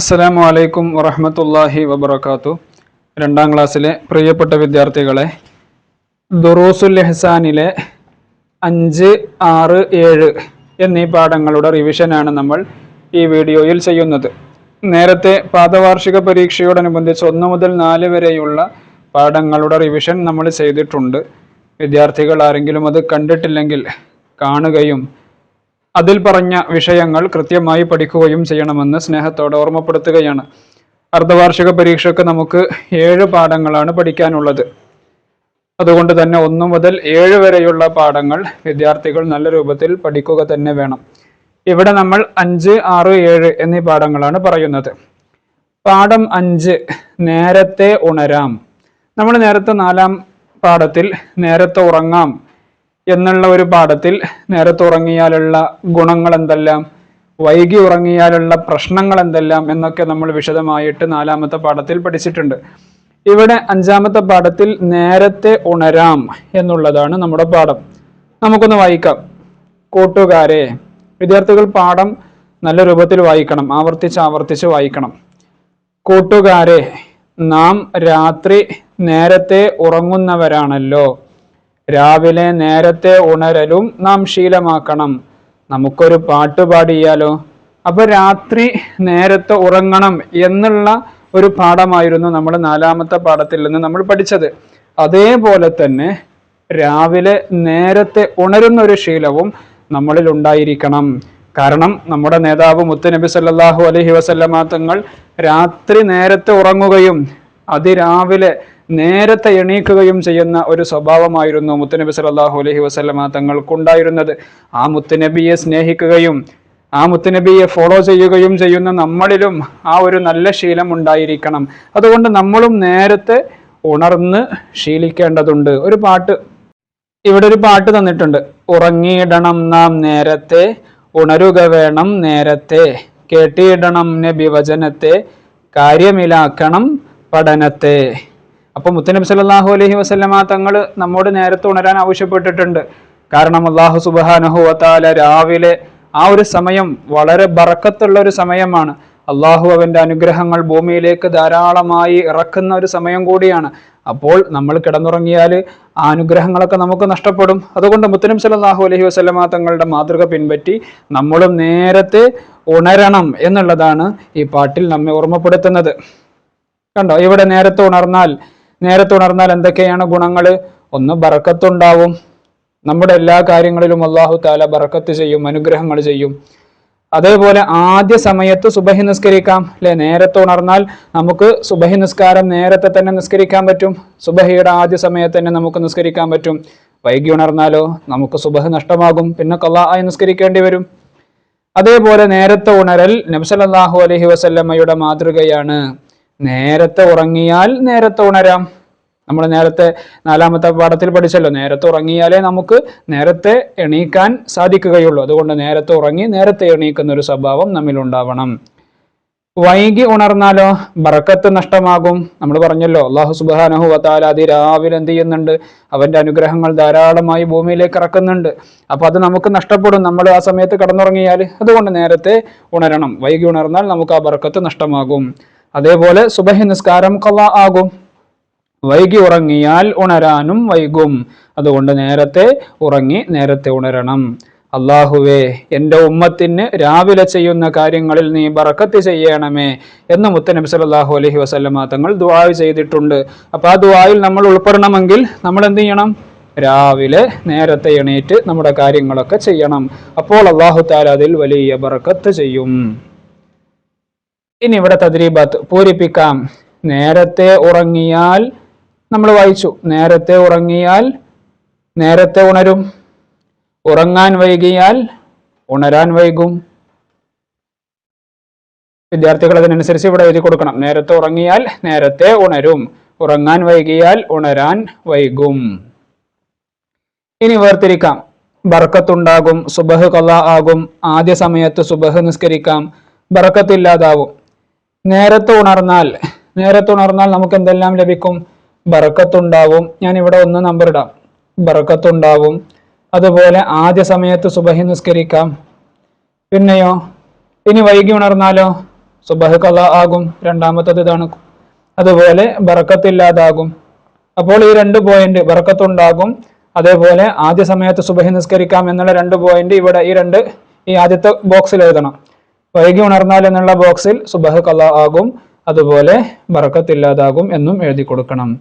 അസ്സലാമു അലൈക്കും വറഹമത്തല്ലാഹി വബർക്കാത്തു രണ്ടാം ക്ലാസ്സിലെ പ്രിയപ്പെട്ട വിദ്യാർത്ഥികളെ ദുറൂസുൽ എഹ്സാനിലെ അഞ്ച് ആറ് ഏഴ് എന്നീ പാഠങ്ങളുടെ റിവിഷനാണ് നമ്മൾ ഈ വീഡിയോയിൽ ചെയ്യുന്നത്. നേരത്തെ പാദവാർഷിക പരീക്ഷയോടനുബന്ധിച്ച് ഒന്ന് മുതൽ നാല് വരെയുള്ള പാഠങ്ങളുടെ റിവിഷൻ നമ്മൾ ചെയ്തിട്ടുണ്ട്. വിദ്യാർത്ഥികൾ ആരെങ്കിലും അത് കണ്ടിട്ടില്ലെങ്കിൽ കാണുകയും അതിൽ പറഞ്ഞ വിഷയങ്ങൾ കൃത്യമായി പഠിക്കുകയും ചെയ്യണമെന്ന് സ്നേഹത്തോടെ ഓർമ്മപ്പെടുത്തുകയാണ്. അർദ്ധവാർഷിക പരീക്ഷയ്ക്ക് നമുക്ക് ഏഴ് പാഠങ്ങളാണ് പഠിക്കാനുള്ളത്. അതുകൊണ്ട് തന്നെ ഒന്നു മുതൽ ഏഴ് വരെയുള്ള പാഠങ്ങൾ വിദ്യാർത്ഥികൾ നല്ല രൂപത്തിൽ പഠിക്കുക തന്നെ വേണം. ഇവിടെ നമ്മൾ അഞ്ച് ആറ് ഏഴ് എന്നീ പാഠങ്ങളാണ് പറയുന്നത്. പാഠം അഞ്ച് നേരത്തെ ഉണരാം. നമ്മൾ നേരത്തെ നാലാം പാഠത്തിൽ നേരത്തെ ഉറങ്ങാം. എന്നുള്ള ഒരു പാഠത്തിൽ നേരത്തെ ഉറങ്ങിയാലുള്ള ഗുണങ്ങൾ എന്തെല്ലാം വൈകി ഉറങ്ങിയാലുള്ള പ്രശ്നങ്ങൾ എന്തെല്ലാം എന്നൊക്കെ നമ്മൾ വിശദമായിട്ട് നാലാമത്തെ പാഠത്തിൽ പഠിച്ചിട്ടുണ്ട്. ഇവിടെ അഞ്ചാമത്തെ പാഠത്തിൽ നേരത്തെ ഉണരാം എന്നുള്ളതാണ് നമ്മുടെ പാഠം. നമുക്കൊന്ന് വായിക്കാം. കൂട്ടുകാരെ വിദ്യാർത്ഥികൾ പാഠം നല്ല രൂപത്തിൽ വായിക്കണം ആവർത്തിച്ച് ആവർത്തിച്ച് വായിക്കണം. കൂട്ടുകാരെ നാം രാത്രി നേരത്തെ ഉറങ്ങുന്നവരാണല്ലോ. രാവിലെ നേരത്തെ ഉണരലും നാം ശീലമാക്കണം. നമുക്കൊരു പാട്ട് പാടിയാലോ? അപ്പൊ രാത്രി നേരത്തെ ഉറങ്ങണം എന്നുള്ള ഒരു പാഠമായിരുന്നു നമ്മൾ നാലാമത്തെ പാഠത്തിൽ നിന്ന് നമ്മൾ പഠിച്ചത്. അതേപോലെ തന്നെ രാവിലെ നേരത്തെ ഉണരുന്ന ഒരു ശീലവും നമ്മളിൽ ഉണ്ടായിരിക്കണം. കാരണം നമ്മുടെ നേതാവ് മുത്തുനബി സല്ലല്ലാഹു അലൈഹി വസല്ലമ തങ്ങൾ രാത്രി നേരത്തെ ഉറങ്ങുകയും അതിരാവിലെ നേരത്തെ എണീക്കുകയും ചെയ്യുന്ന ഒരു സ്വഭാവമായിരുന്നു മുത്തുനബി സലാഹു അലഹി വസല്ലമ തങ്ങൾക്കുണ്ടായിരുന്നത്. ആ മുത്തുനബിയെ സ്നേഹിക്കുകയും ആ മുത്തുനബിയെ ഫോളോ ചെയ്യുകയും ചെയ്യുന്ന നമ്മളിലും ആ ഒരു നല്ല ശീലം ഉണ്ടായിരിക്കണം. അതുകൊണ്ട് നമ്മളും നേരത്തെ ഉണർന്ന് ശീലിക്കേണ്ടതുണ്ട്. ഒരു പാട്ട് ഇവിടെ ഒരു പാട്ട് തന്നിട്ടുണ്ട്. ഉറങ്ങിയിടണം നാം നേരത്തെ ഉണരുക വേണം നേരത്തെ. കേട്ടിയിടണം നബി വചനത്തെ കാര്യമിലാക്കണം പഠനത്തെ. അപ്പൊ മുത്തനബി സല്ലല്ലാഹു അലൈഹി വസല്ലമ തങ്ങൾ നമ്മോട് നേരത്തെ ഉണരാൻ ആവശ്യപ്പെട്ടിട്ടുണ്ട്. കാരണം അള്ളാഹു സുബ്ഹാനഹു വത്താല രാവിലെ ആ ഒരു സമയം വളരെ ബറക്കത്തുള്ള ഒരു സമയമാണ്. അള്ളാഹു അവന്റെ അനുഗ്രഹങ്ങൾ ഭൂമിയിലേക്ക് ധാരാളമായി ഇറക്കുന്ന ഒരു സമയം കൂടിയാണ്. അപ്പോൾ നമ്മൾ കിടന്നുറങ്ങിയാൽ ആ അനുഗ്രഹങ്ങളൊക്കെ നമുക്ക് നഷ്ടപ്പെടും. അതുകൊണ്ട് മുത്തനം സല്ലല്ലാഹു അലഹി വസ്ലമ തങ്ങളുടെ മാതൃക പിൻപറ്റി നമ്മളും നേരത്തെ ഉണരണം എന്നുള്ളതാണ് ഈ പാട്ടിൽ നമ്മെ ഓർമ്മപ്പെടുത്തുന്നത്. കണ്ടോ? ഇവിടെ നേരത്തെ ഉണർന്നാൽ നേരത്തെ ഉണർന്നാൽ എന്തൊക്കെയാണ് ഗുണങ്ങൾ ഒന്ന് ബറക്കത്തുണ്ടാവും. നമ്മുടെ എല്ലാ കാര്യങ്ങളിലും അള്ളാഹു താല ബറക്കത്ത് ചെയ്യും അനുഗ്രഹങ്ങൾ ചെയ്യും. അതേപോലെ ആദ്യ സമയത്ത് സുബഹി നിസ്കരിക്കാം. അല്ലെ? നേരത്തെ ഉണർന്നാൽ നമുക്ക് സുബഹി നിസ്കാരം നേരത്തെ തന്നെ നിസ്കരിക്കാൻ പറ്റും. സുബഹിയുടെ ആദ്യ സമയത്ത് തന്നെ നമുക്ക് നിസ്കരിക്കാൻ പറ്റും. വൈകി ഉണർന്നാലോ നമുക്ക് സുബഹ് നഷ്ടമാകും. പിന്നെ ആയി നിസ്കരിക്കേണ്ടി വരും. അതേപോലെ നേരത്തെ ഉണരൽ നബ്സലല്ലാഹു അലഹി വസല്ലമ്മയുടെ മാതൃകയാണ്. നേരത്തെ ഉറങ്ങിയാൽ നേരത്തെ ഉണരാം. നമ്മൾ നേരത്തെ നാലാമത്തെ പാഠത്തിൽ പഠിച്ചല്ലോ. നേരത്തെ ഉറങ്ങിയാലേ നമുക്ക് നേരത്തെ എണീക്കാൻ സാധിക്കുകയുള്ളൂ. അതുകൊണ്ട് നേരത്തെ ഉറങ്ങി നേരത്തെ എണീക്കുന്ന ഒരു സ്വഭാവം നമ്മിൽ ഉണ്ടാവണം. വൈകി ഉണർന്നാലോ ബറക്കത്ത് നഷ്ടമാകും. നമ്മൾ പറഞ്ഞല്ലോ അള്ളാഹു സുബാനഹു വത്താല അതി രാവിലെ എന്ത് ചെയ്യുന്നുണ്ട്? അവന്റെ അനുഗ്രഹങ്ങൾ ധാരാളമായി ഭൂമിയിലേക്ക് ഇറക്കുന്നുണ്ട്. അപ്പൊ അത് നമുക്ക് നഷ്ടപ്പെടും. നമ്മൾ ആ സമയത്ത് കടന്നുറങ്ങിയാൽ അതുകൊണ്ട് നേരത്തെ ഉണരണം. വൈകി ഉണർന്നാൽ നമുക്ക് ആ ബറക്കത്ത് നഷ്ടമാകും. അതേപോലെ സുബഹി നിസ്കാരം കവ ആകും. വൈകി ഉറങ്ങിയാൽ ഉണരാനും വൈകും. അതുകൊണ്ട് നേരത്തെ ഉറങ്ങി നേരത്തെ ഉണരണം. അള്ളാഹുവേ എന്റെ ഉമ്മത്തിന് രാവിലെ ചെയ്യുന്ന കാര്യങ്ങളിൽ നീ ബറക്കത്ത് ചെയ്യണമേ എന്ന് മുത്തനബി സല്ലല്ലാഹു അലഹി വസ്ലമ തങ്ങൾ ദുവായ് ചെയ്തിട്ടുണ്ട്. അപ്പൊ ആ ദുവായിൽ നമ്മൾ ഉൾപ്പെടണമെങ്കിൽ നമ്മൾ എന്ത് ചെയ്യണം? രാവിലെ നേരത്തെ എണീറ്റ് നമ്മുടെ കാര്യങ്ങളൊക്കെ ചെയ്യണം. അപ്പോൾ അള്ളാഹു താല അതിൽ വലിയ ബറക്കത്ത് ചെയ്യും. ഇനി ഇവിടെ തദ്രീബാത്ത് പൂരിപ്പിക്കാം. നേരത്തെ ഉറങ്ങിയാൽ നമ്മൾ വായിച്ചു. നേരത്തെ ഉറങ്ങിയാൽ നേരത്തെ ഉണരും. ഉറങ്ങാൻ വൈകിയാൽ ഉണരാൻ വൈകും. വിദ്യാർത്ഥികൾ അതിനനുസരിച്ച് ഇവിടെ എഴുതി കൊടുക്കണം. നേരത്തെ ഉറങ്ങിയാൽ നേരത്തെ ഉണരും. ഉറങ്ങാൻ വൈകിയാൽ ഉണരാൻ വൈകും. ഇനി വേർതിരിക്കാം. ബർക്കത്തുണ്ടാകും. സുബഹ് കല ആകും. ആദ്യ സമയത്ത് സുബഹ് നിസ്കരിക്കാം. ബർക്കത്തില്ലാതാവും. നേരത്തെ ഉണർന്നാൽ നേരത്തെ ഉണർന്നാൽ നമുക്ക് എന്തെല്ലാം ലഭിക്കും? ബറക്കത്തുണ്ടാവും. ഞാൻ ഇവിടെ ഒന്ന് നമ്പർ ഇടാം. ബറക്കത്തുണ്ടാവും. അതുപോലെ ആദ്യ സമയത്ത് സുബഹി നിസ്കരിക്കാം. പിന്നെയോ? ഇനി വൈകി ഉണർന്നാലോ? സുബഹ് കല ആകും. രണ്ടാമത്തത് ഇതാണ്. അതുപോലെ ബറക്കത്തില്ലാതാകും. അപ്പോൾ ഈ രണ്ട് പോയിന്റ് ബറക്കത്തുണ്ടാകും. അതേപോലെ ആദ്യ സമയത്ത് സുബഹി നിസ്കരിക്കാം എന്നുള്ള രണ്ട് പോയിന്റ് ഇവിടെ ഈ രണ്ട് ഈ ആദ്യത്തെ ബോക്സിൽ എഴുതണം. വൈകി ഉണർന്നാൽ എന്നുള്ള ബോക്സിൽ സുബഹ് കല ആകും അതുപോലെ ബറക്കത്തില്ലാതാകും എന്നും എഴുതി കൊടുക്കണം.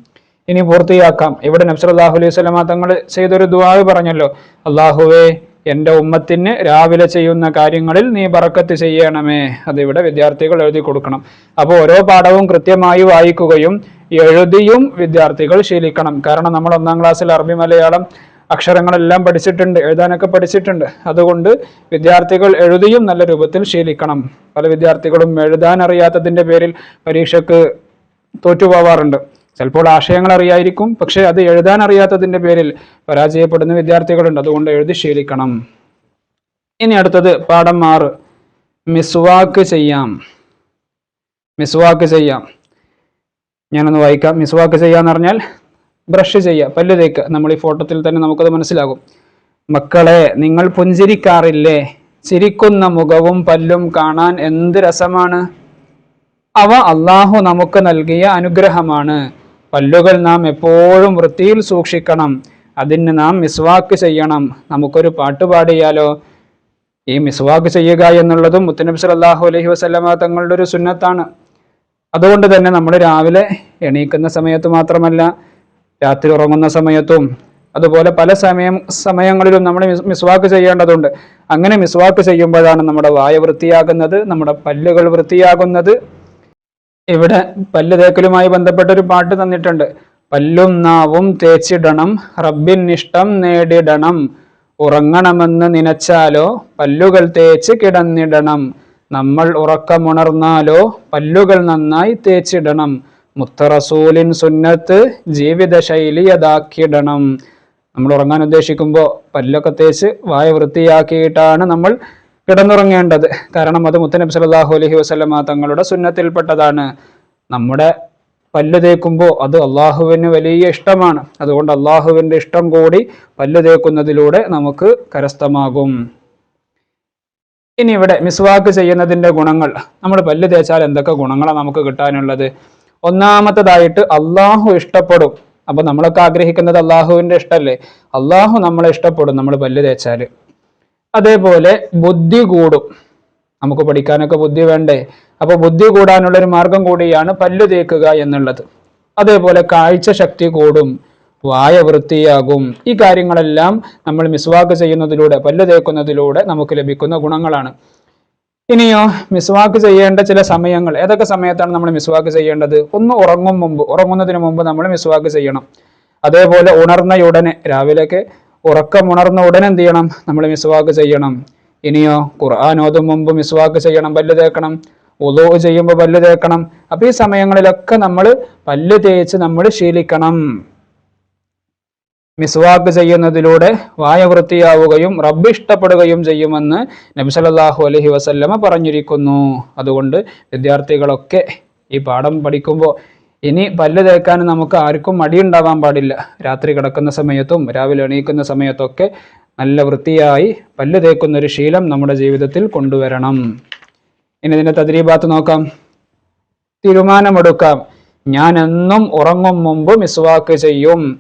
ഇനി പൂർത്തിയാക്കാം. ഇവിടെ നബ്സലാഹു അലൈഹി സ്വലമ തങ്ങൾ ചെയ്തൊരു ദുവാവ് പറഞ്ഞല്ലോ. അള്ളാഹുവേ എന്റെ ഉമ്മത്തിന് രാവിലെ ചെയ്യുന്ന കാര്യങ്ങളിൽ നീ ബറക്കത്ത് ചെയ്യണമേ. അതിവിടെ വിദ്യാർത്ഥികൾ എഴുതി കൊടുക്കണം. അപ്പോൾ ഓരോ പാഠവും കൃത്യമായി വായിക്കുകയും എഴുതിയും വിദ്യാർത്ഥികൾ ശീലിക്കണം. കാരണം നമ്മൾ ഒന്നാം ക്ലാസ്സിൽ അറബി മലയാളം അക്ഷരങ്ങളെല്ലാം പഠിച്ചിട്ടുണ്ട് എഴുതാനൊക്കെ പഠിച്ചിട്ടുണ്ട്. അതുകൊണ്ട് വിദ്യാർത്ഥികൾ എഴുതിയും നല്ല രൂപത്തിൽ ശീലിക്കണം. പല വിദ്യാർത്ഥികളും എഴുതാൻ അറിയാത്തതിന്റെ പേരിൽ പരീക്ഷയ്ക്ക് തോറ്റുപോവാറുണ്ട്. ചിലപ്പോൾ ആശയങ്ങൾ അറിയായിരിക്കും പക്ഷേ അത് എഴുതാൻ അറിയാത്തതിന്റെ പേരിൽ പരാജയപ്പെടുന്ന വിദ്യാർത്ഥികളുണ്ട്. അതുകൊണ്ട് എഴുതി ശീലിക്കണം. ഇനി അടുത്തത് പാഠം ആറ്. മിസ്വാക്ക് ചെയ്യാം. മിസ്വാക്ക് ചെയ്യാം. ഞാനൊന്ന് വായിക്കാം. മിസ്വാക്ക് ചെയ്യാന്ന് പറഞ്ഞാൽ ബ്രഷ് ചെയ്യുക പല്ല് തേക്കുക. നമ്മൾ ഈ ഫോട്ടോത്തിൽ തന്നെ നമുക്കത് മനസ്സിലാകും. മക്കളെ നിങ്ങൾ പുഞ്ചിരിക്കാറില്ലേ? ചിരിക്കുന്ന മുഖവും പല്ലും കാണാൻ എന്ത് രസമാണ്? അവ അള്ളാഹു നമുക്ക് നൽകിയ അനുഗ്രഹമാണ്. പല്ലുകൾ നാം എപ്പോഴും വൃത്തിയിൽ സൂക്ഷിക്കണം. അതിന് നാം മിസ്വാക്ക് ചെയ്യണം. നമുക്കൊരു പാട്ട് പാടിയാലോ? ഈ മിസ്വാക്ക് ചെയ്യുക എന്നുള്ളതും മുത്തനബി സല്ലാഹു അലഹി വസ്ലമ തങ്ങളുടെ ഒരു സുന്നത്താണ്. അതുകൊണ്ട് തന്നെ നമ്മൾ രാവിലെ എണീക്കുന്ന സമയത്ത് മാത്രമല്ല രാത്രി ഉറങ്ങുന്ന സമയത്തും അതുപോലെ പല സമയം സമയങ്ങളിലും നമ്മൾ മിസ്വാക്ക് ചെയ്യേണ്ടതുണ്ട്. അങ്ങനെ മിസ്വാക്ക് ചെയ്യുമ്പോഴാണ് നമ്മുടെ വായ വൃത്തിയാകുന്നത് നമ്മുടെ പല്ലുകൾ വൃത്തിയാകുന്നത്. ഇവിടെ പല്ല് തേക്കലുമായി ബന്ധപ്പെട്ട ഒരു പാട്ട് തന്നിട്ടുണ്ട്. പല്ലും നാവും തേച്ചിടണം റബ്ബിൻ ഇഷ്ടം നേടിടണം. ഉറങ്ങണമെന്ന് നനച്ചാലോ പല്ലുകൾ തേച്ച് കിടന്നിടണം. നമ്മൾ ഉറക്കമുണർന്നാലോ പല്ലുകൾ നന്നായി തേച്ചിടണം. മുത്തറസൂലിൻ സുന്നത്ത് ജീവിത ശൈലി അതാക്കിയിടണം നമ്മൾ ഉറങ്ങാൻ ഉദ്ദേശിക്കുമ്പോൾ പല്ലൊക്കെ തേച്ച് വായ വൃത്തിയാക്കിയിട്ടാണ് നമ്മൾ കിടന്നുറങ്ങേണ്ടത്. കാരണം അത് മുത്തനബി സലാഹു അലഹി വസ്ലമ തങ്ങളുടെ സുന്നത്തിൽപ്പെട്ടതാണ്. നമ്മുടെ പല്ല് തേക്കുമ്പോൾ അത് അള്ളാഹുവിന് വലിയ ഇഷ്ടമാണ്. അതുകൊണ്ട് അള്ളാഹുവിന്റെ ഇഷ്ടം കൂടി പല്ല് തേക്കുന്നതിലൂടെ നമുക്ക് കരസ്ഥമാകും. ഇനി ഇവിടെ മിസ്വാക്ക് ചെയ്യുന്നതിന്റെ ഗുണങ്ങൾ. നമ്മൾ പല്ല് തേച്ചാൽ എന്തൊക്കെ ഗുണങ്ങളാണ് നമുക്ക് കിട്ടാനുള്ളത്? ഒന്നാമത്തതായിട്ട് അള്ളാഹു ഇഷ്ടപ്പെടും. അപ്പൊ നമ്മളൊക്കെ ആഗ്രഹിക്കുന്നത് അള്ളാഹുവിന്റെ ഇഷ്ടമല്ലേ അള്ളാഹു നമ്മളെ ഇഷ്ടപ്പെടും നമ്മൾ പല്ല് തേച്ചാൽ അതേപോലെ ബുദ്ധി കൂടും. നമുക്ക് പഠിക്കാനൊക്കെ ബുദ്ധി വേണ്ടേ? അപ്പൊ ബുദ്ധി കൂടാനുള്ള ഒരു മാർഗം കൂടിയാണ് പല്ലു തേക്കുക എന്നുള്ളത്. അതേപോലെ കാഴ്ച ശക്തി കൂടും വായ വൃത്തിയാകും. ഈ കാര്യങ്ങളെല്ലാം നമ്മൾ മിസ്വാക്ക് ചെയ്യുന്നതിലൂടെ പല്ലു തേക്കുന്നതിലൂടെ നമുക്ക് ലഭിക്കുന്ന ഗുണങ്ങളാണ്. ഇനിയോ മിസ്വാക്ക് ചെയ്യേണ്ട ചില സമയങ്ങൾ. ഏതൊക്കെ സമയത്താണ് നമ്മൾ മിസ്വാക്ക് ചെയ്യേണ്ടത്? ഒന്ന് ഉറങ്ങും മുമ്പ്. ഉറങ്ങുന്നതിന് മുമ്പ് നമ്മൾ മിസ്വാക്ക് ചെയ്യണം. അതേപോലെ ഉണർന്ന ഉടനെ രാവിലെയൊക്കെ ഉറക്കം ഉണർന്ന ഉടനെ എന്ത് ചെയ്യണം? നമ്മൾ മിസ്വാക്ക് ചെയ്യണം. ഇനിയോ ഖുർആൻ ഓതും മുമ്പ് മിസ്വാക്ക് ചെയ്യണം. പല്ല് തേക്കണം. ഉദോ ചെയ്യുമ്പോൾ പല്ല് തേക്കണം. അപ്പൊ ഈ സമയങ്ങളിലൊക്കെ നമ്മൾ പല്ല് തേച്ച് നമ്മൾ ശീലിക്കണം. മിസ്വാക്ക് ചെയ്യുന്നതിലൂടെ വായ വൃത്തിയാവുകയും റബ്ബ് ഇഷ്ടപ്പെടുകയും ചെയ്യുമെന്ന് നബി അലഹി വസല്ലമ പറഞ്ഞിരിക്കുന്നു. അതുകൊണ്ട് വിദ്യാർത്ഥികളൊക്കെ ഈ പാഠം പഠിക്കുമ്പോൾ ഇനി പല്ല് തേക്കാൻ നമുക്ക് ആർക്കും മടിയുണ്ടാവാൻ പാടില്ല. രാത്രി കിടക്കുന്ന സമയത്തും രാവിലെ എണീക്കുന്ന സമയത്തൊക്കെ നല്ല വൃത്തിയായി പല്ല് തേക്കുന്ന ഒരു ശീലം നമ്മുടെ ജീവിതത്തിൽ കൊണ്ടുവരണം. ഇനി ഇതിന്റെ തദ്രീബാത്ത് നോക്കാം. തീരുമാനമെടുക്കാം. ഞാൻ എന്നും ഉറങ്ങും മുമ്പ് മിസ്വാക്ക് ചെയ്യും.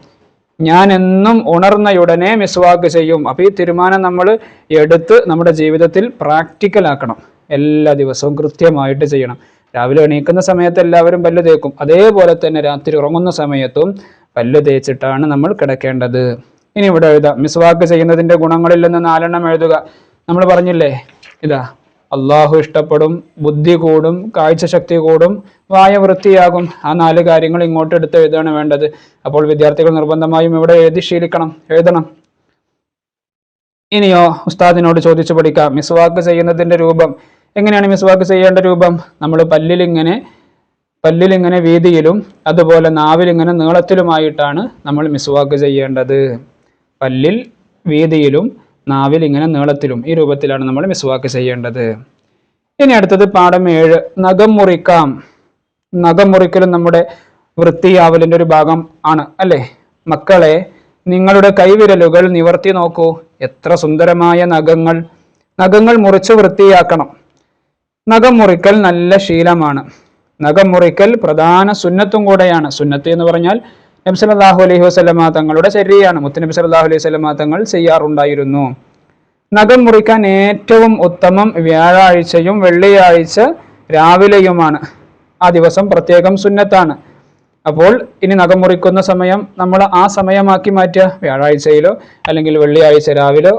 ഞാൻ എന്നും ഉണർന്നയുടനെ മിസ്വാക്ക് ചെയ്യും. അപ്പോൾ ഈ തീരുമാനം നമ്മൾ എടുത്ത് നമ്മുടെ ജീവിതത്തിൽ പ്രാക്ടിക്കൽ ആക്കണം. എല്ലാ ദിവസവും കൃത്യമായിട്ട് ചെയ്യണം. രാവിലെ എണീക്കുന്ന സമയത്ത് എല്ലാവരും പല്ല് തേക്കും. അതേപോലെ തന്നെ രാത്രി ഉറങ്ങുന്ന സമയത്തും പല്ല് തേച്ചിട്ടാണ് നമ്മൾ കിടക്കേണ്ടത്. ഇനി ഇവിടെ എഴുതാം. മിസ്വാക്ക് ചെയ്യുന്നതിന്റെ ഗുണങ്ങളിൽ നിന്ന് നാലെണ്ണം എഴുതുക. നമ്മൾ പറഞ്ഞില്ലേ? ഇതാ. അള്ളാഹു ഇഷ്ടപ്പെടും ബുദ്ധി കൂടും കാഴ്ചശക്തി കൂടും വായ വൃത്തിയാകും. ആ നാല് കാര്യങ്ങൾ ഇങ്ങോട്ട് എടുത്ത് എഴുതാണ് വേണ്ടത്. അപ്പോൾ വിദ്യാർത്ഥികൾ നിർബന്ധമായും ഇവിടെ എഴുതി ശീലിക്കണം. എഴുതണം. ഇനിയോ ഉസ്താദിനോട് ചോദിച്ചു പഠിക്കാം. മിസ്വാക്ക് ചെയ്യുന്നതിന്റെ രൂപം. എങ്ങനെയാണ് മിസ്വാക്ക് ചെയ്യേണ്ട രൂപം? നമ്മൾ പല്ലിലിങ്ങനെ പല്ലിലിങ്ങനെ വീതിയിലും അതുപോലെ നാവിലിങ്ങനെ നീളത്തിലുമായിട്ടാണ് നമ്മൾ മിസ്വാക്ക് ചെയ്യേണ്ടത്. പല്ലിൽ വീതിയിലും നാവിൽ ഇങ്ങനെ നീളത്തിലും ഈ രൂപത്തിലാണ് നമ്മൾ മിസ്വാക്ക് ചെയ്യേണ്ടത്. ഇനി അടുത്തത് പാഠം ഏഴ്. നഖം മുറിക്കാം. നഖം മുറിക്കലും നമ്മുടെ വൃത്തിയാവലിന്റെ ഒരു ഭാഗം ആണ് അല്ലേ? മക്കളെ നിങ്ങളുടെ കൈവിരലുകൾ നിവർത്തി നോക്കൂ. എത്ര സുന്ദരമായ നഖങ്ങൾ. നഖങ്ങൾ മുറിച്ച് വൃത്തിയാക്കണം. നഖം മുറിക്കൽ നല്ല ശീലമാണ്. നഖം മുറിക്കൽ പ്രധാന സുന്നത്തും കൂടെയാണ്. സുന്നത്ത് എന്ന് പറഞ്ഞാൽ നബി സല്ലല്ലാഹു അലൈഹി വസല്ലമ തങ്ങളുടെ ശരീരമാണ് മുത്തനബി സല്ലല്ലാഹു അലൈഹി വസല്ലമ തങ്ങൾ ചെയ്യാറുണ്ടായിരുന്നു. നഖം മുറിക്കാൻ ഏറ്റവും ഉത്തമം വ്യാഴാഴ്ചയും വെള്ളിയാഴ്ച രാവിലെയുമാണ്. ആ ദിവസം പ്രത്യേകം സുന്നത്താണ്. അപ്പോൾ ഇനി നഖം മുറിക്കുന്ന സമയം നമ്മൾ ആ സമയമാക്കി മാറ്റുക. വ്യാഴാഴ്ചയിലോ അല്ലെങ്കിൽ വെള്ളിയാഴ്ച രാവിലോ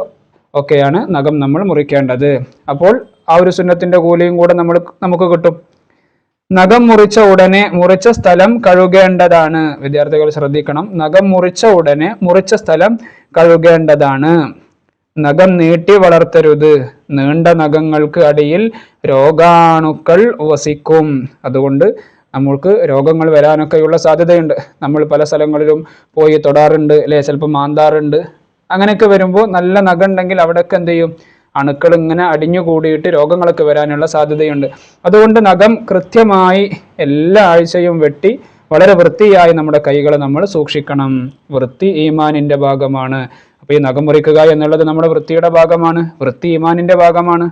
ഒക്കെയാണ് നഖം നമ്മൾ മുറിക്കേണ്ടത്. അപ്പോൾ ആ ഒരു സുന്നത്തിന്റെ കൂലിയും കൂടെ നമ്മൾ നമുക്ക് കിട്ടും. നഖം മുറിച്ച ഉടനെ മുറിച്ച സ്ഥലം കഴുകേണ്ടതാണ്. വിദ്യാർത്ഥികൾ ശ്രദ്ധിക്കണം. നഖം മുറിച്ച ഉടനെ മുറിച്ച സ്ഥലം കഴുകേണ്ടതാണ്. നഖം നീട്ടി വളർത്തരുത്. നീണ്ട നഖങ്ങൾക്ക് അടിയിൽ രോഗാണുക്കൾ വസിക്കും. അതുകൊണ്ട് നമ്മൾക്ക് രോഗങ്ങൾ വരാനൊക്കെയുള്ള സാധ്യതയുണ്ട്. നമ്മൾ പല സ്ഥലങ്ങളിലും പോയി തൊടാറുണ്ട് അല്ലെ? ചിലപ്പോൾ മാന്താറുണ്ട്. അങ്ങനെയൊക്കെ വരുമ്പോൾ നല്ല നഖം ഉണ്ടെങ്കിൽ അവിടെയൊക്കെ എന്ത് ചെയ്യും? അണുക്കൾ ഇങ്ങനെ അടിഞ്ഞുകൂടിയിട്ട് രോഗങ്ങളൊക്കെ വരാനുള്ള സാധ്യതയുണ്ട്. അതുകൊണ്ട് നഖം കൃത്യമായി എല്ലാ ആഴ്ചയും വെട്ടി വളരെ വൃത്തിയായി നമ്മുടെ കൈകൾ നമ്മൾ സൂക്ഷിക്കണം. വൃത്തി ഈമാനിന്റെ ഭാഗമാണ്. അപ്പോൾ ഈ നഖം മുറിക്കുക എന്നുള്ളത് നമ്മുടെ വൃത്തിയുടെ ഭാഗമാണ്. വൃത്തി ഈമാനിന്റെ ഭാഗമാണ്.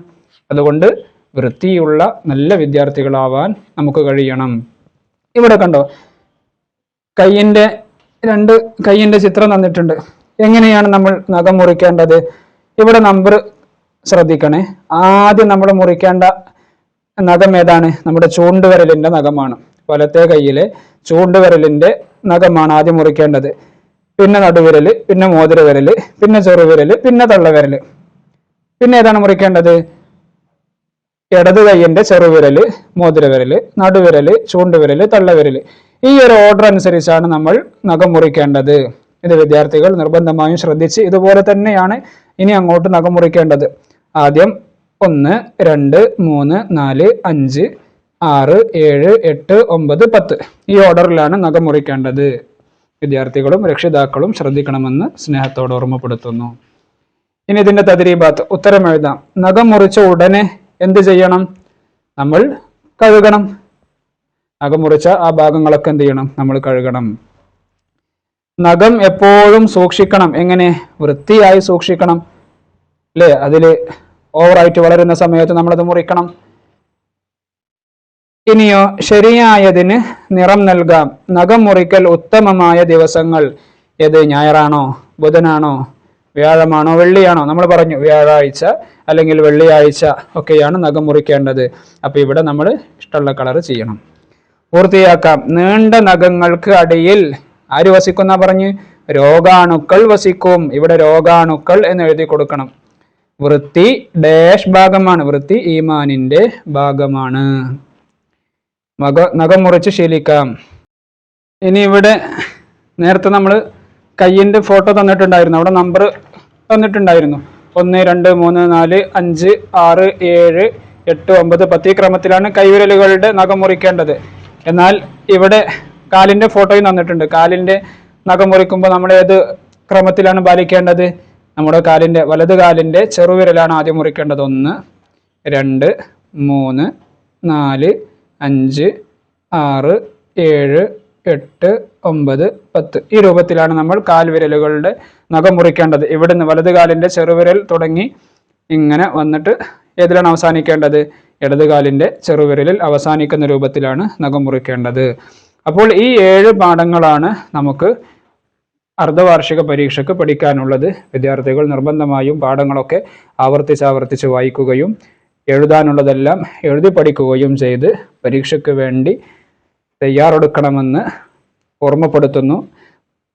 അതുകൊണ്ട് വൃത്തിയുള്ള നല്ല വിദ്യാർത്ഥികളാവാൻ നമുക്ക് കഴിയണം. ഇവിടെ കണ്ടോ? കയ്യിന്റെ രണ്ട് കയ്യിന്റെ ചിത്രം തന്നിട്ടുണ്ട്. എങ്ങനെയാണ് നമ്മൾ നഖം മുറിക്കേണ്ടത്? ഇവിടെ നമ്പർ ശ്രദ്ധിക്കണേ. ആദ്യം നമ്മൾ മുറിക്കേണ്ട നഖം ഏതാണ്? നമ്മുടെ ചൂണ്ടുവിരലിന്റെ നഖമാണ്. വലത്തെ കയ്യിലെ ചൂണ്ടുവിരലിന്റെ നഖമാണ് ആദ്യം മുറിക്കേണ്ടത്. പിന്നെ നടുവിരൽ പിന്നെ മോതിരവിരൽ പിന്നെ ചെറുവിരൽ പിന്നെ തള്ളവിരൽ പിന്നെ ഏതാണ് മുറിക്കേണ്ടത്? ഇടത് കൈയിന്റെ ചെറുവിരൽ മോതിരവിരൽ നടുവിരൽ ചൂണ്ടുവിരൽ തള്ളവിരൽ ഈ ഒരു ഓർഡർ അനുസരിച്ചാണ് നമ്മൾ നഖം മുറിക്കേണ്ടത്. ഇത് വിദ്യാർത്ഥികൾ നിർബന്ധമായും ശ്രദ്ധിച്ച് ഇതുപോലെ തന്നെയാണ് ഇനി അങ്ങോട്ട് നഖം മുറിക്കേണ്ടത് ആദ്യം ഒന്ന് രണ്ട് മൂന്ന് നാല് അഞ്ച് ആറ് ഏഴ് എട്ട് ഒമ്പത് പത്ത്. ഈ ഓർഡറിലാണ് നഖം മുറിക്കേണ്ടത് വിദ്യാർത്ഥികളും രക്ഷിതാക്കളും ശ്രദ്ധിക്കണമെന്ന് സ്നേഹത്തോട് ഓർമ്മപ്പെടുത്തുന്നു. ഇനി ഇതിന്റെ തദരീബാത്ത്. ഉത്തരം എഴുതാം. നഖം മുറിച്ച ഉടനെ എന്ത് ചെയ്യണം? നമ്മൾ കഴുകണം. നഖം മുറിച്ച ആ ഭാഗങ്ങളൊക്കെ എന്ത് ചെയ്യണം? നമ്മൾ കഴുകണം. നഖം എപ്പോഴും സൂക്ഷിക്കണം. എങ്ങനെ? വൃത്തിയായി സൂക്ഷിക്കണം. അല്ലേ അതിൽ ഓവറായിട്ട് വളരുന്ന സമയത്ത് നമ്മളത് മുറിക്കണം. ഇനിയോ ശരിയായതിന് നിറം നൽകാം. നഖം മുറിക്കൽ ഉത്തമമായ ദിവസങ്ങൾ. ഏത്? ഞായറാണോ? ബുധനാണോ? വ്യാഴമാണോ? വെള്ളിയാണോ? നമ്മൾ പറഞ്ഞു. വ്യാഴാഴ്ച അല്ലെങ്കിൽ വെള്ളിയാഴ്ച ഒക്കെയാണ് നഖം മുറിക്കേണ്ടത്. അപ്പൊ ഇവിടെ നമ്മൾ ഇഷ്ടമുള്ള കളർ ചെയ്യണം. പൂർത്തിയാക്കാം. നീണ്ട നഖങ്ങൾക്ക് അടിയിൽ ആര് വസിക്കുന്ന പറഞ്ഞ്? രോഗാണുക്കൾ വസിക്കും. ഇവിടെ രോഗാണുക്കൾ എന്ന് എഴുതി കൊടുക്കണം. വൃത്തി ഡാഷ് ഭാഗമാണ്. വൃത്തി ഈമാനിന്റെ ഭാഗമാണ്. മക നഖം മുറിച്ച് ശീലിക്കാം. ഇനി ഇവിടെ നേരത്തെ നമ്മൾ കയ്യിന്റെ ഫോട്ടോ തന്നിട്ടുണ്ടായിരുന്നു. അവിടെ നമ്പർ തന്നിട്ടുണ്ടായിരുന്നു. ഒന്ന് രണ്ട് മൂന്ന് നാല് അഞ്ച് ആറ് ഏഴ് എട്ട് ഒമ്പത് പത്ത് ഈ ക്രമത്തിലാണ് കൈവിരലുകളുടെ നഖം മുറിക്കേണ്ടത്. എന്നാൽ ഇവിടെ കാലിന്റെ ഫോട്ടോയും തന്നിട്ടുണ്ട്. കാലിന്റെ നഖം മുറിക്കുമ്പോൾ നമ്മൾ ഏത് ക്രമത്തിലാണ് പാലിക്കേണ്ടത് നമ്മുടെ കാലിന്റെ വലത് കാലിന്റെ ചെറുവിരലാണ് ആദ്യം മുറിക്കേണ്ടത്. ഒന്ന് രണ്ട് മൂന്ന് നാല് അഞ്ച് ആറ് ഏഴ് എട്ട് ഒമ്പത് പത്ത്. ഈ രൂപത്തിലാണ് നമ്മൾ കാൽവിരലുകളുടെ നഖം മുറിക്കേണ്ടത്. ഇവിടുന്ന് വലത് കാലിന്റെ ചെറുവിരൽ തുടങ്ങി ഇങ്ങനെ വന്നിട്ട് ഏതിലാണ് അവസാനിക്കേണ്ടത്? ഇടത് കാലിന്റെ ചെറുവിരലിൽ അവസാനിക്കുന്ന രൂപത്തിലാണ് നഖം മുറിക്കേണ്ടത്. അപ്പോൾ ഈ ഏഴ് പാഠങ്ങളാണ് നമുക്ക് അർദ്ധവാർഷിക പരീക്ഷയ്ക്ക് പഠിക്കാനുള്ളത്. വിദ്യാർത്ഥികൾ നിർബന്ധമായും പാഠങ്ങളൊക്കെ ആവർത്തിച്ച് ആവർത്തിച്ച് വായിക്കുകയും എഴുതാനുള്ളതെല്ലാം എഴുതി പഠിക്കുകയും ചെയ്ത് പരീക്ഷയ്ക്ക് വേണ്ടി തയ്യാറെടുക്കണമെന്ന് ഓർമ്മപ്പെടുത്തുന്നു.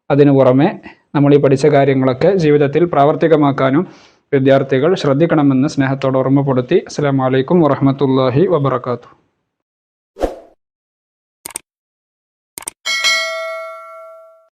അതിനു പുറമെ നമ്മൾ ഈ പഠിച്ച കാര്യങ്ങളൊക്കെ ജീവിതത്തിൽ പ്രാവർത്തികമാക്കാനും വിദ്യാർത്ഥികൾ ശ്രദ്ധിക്കണമെന്ന് സ്നേഹത്തോട് ഓർമ്മപ്പെടുത്തി. അസ്സാം വലൈക്കും വറഹമത്തല്ലാഹി വബർക്കാത്തു